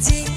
ti.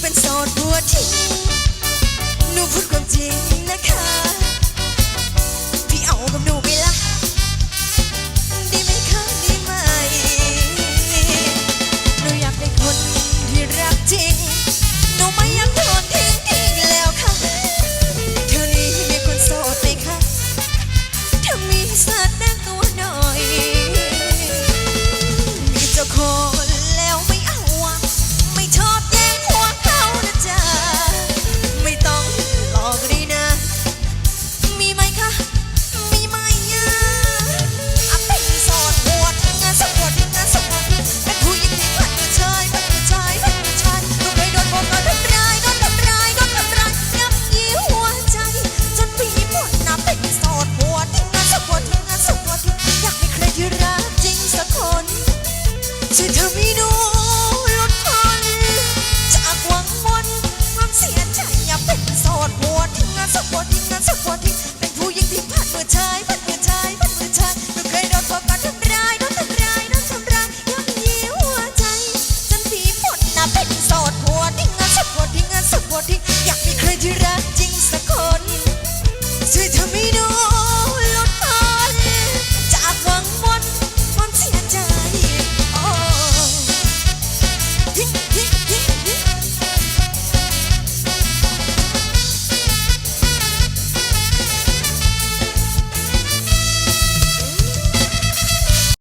เป็นโสดบัวทีหนูพูดความจริงนะคะ se caminó.